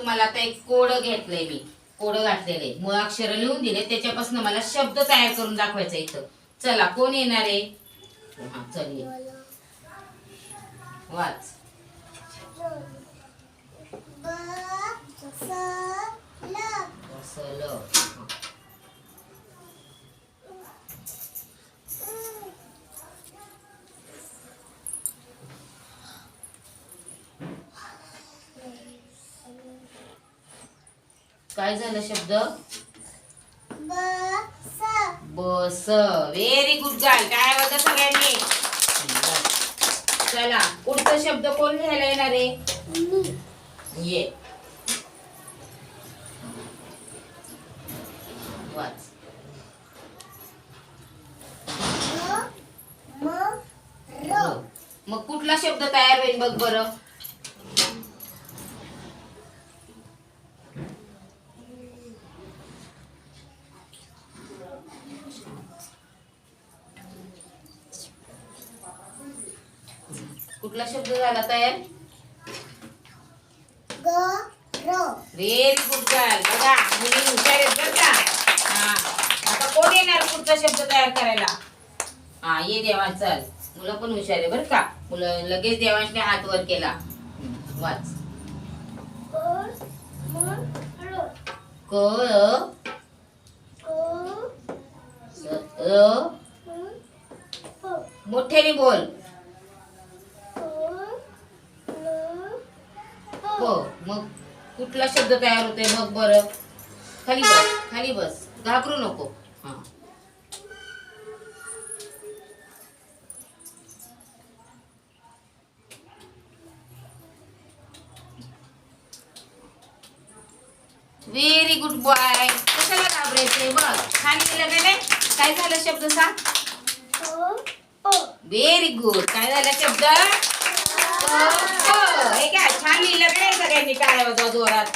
तुम्हाला आता एक कोड घेतलंय मी. कोड घातलेले मूळ अक्षर लिहून दिले त्याच्यापासून मला शब्द तयार करून दाखवायचा इथं. चला कोण येणार आहे? हा चल ये. वाच. बसलं. काय झालं शब्द? बस. व्हेरी गुड गाय काय बघा सगळ्यांनी? चला पुढचा शब्द कोण लिहायला येणार आहे? ये. वाच. मग कुठला शब्द तयार होईल बघ बरं? कुठला शब्द झाला तयार? व्हेरी गुड गर्ल बघा मुली हुशार आहेत बरं का? हा. आता कोण येणार पुढचा शब्द तयार करायला? हा ये देवा चल. मुलं पण हुशार आहे बरं का? मुलं लगेच देवांशने हात वर केला. वाच. क मोठ्याने बोल. हो मग कुठला शब्द तयार होतोय बघ बरं. खाली बस खाली बस. घाबरू नको. हा. व्हेरी गुड बॉय कशाला घाबरायचंय बघ? खाली गेलं का नाही? काय झालं शब्द सांग. व्हेरी गुड काय झालं शब्द. हे काय छान लिहिलं का सगळ्यांनी काय जोरात?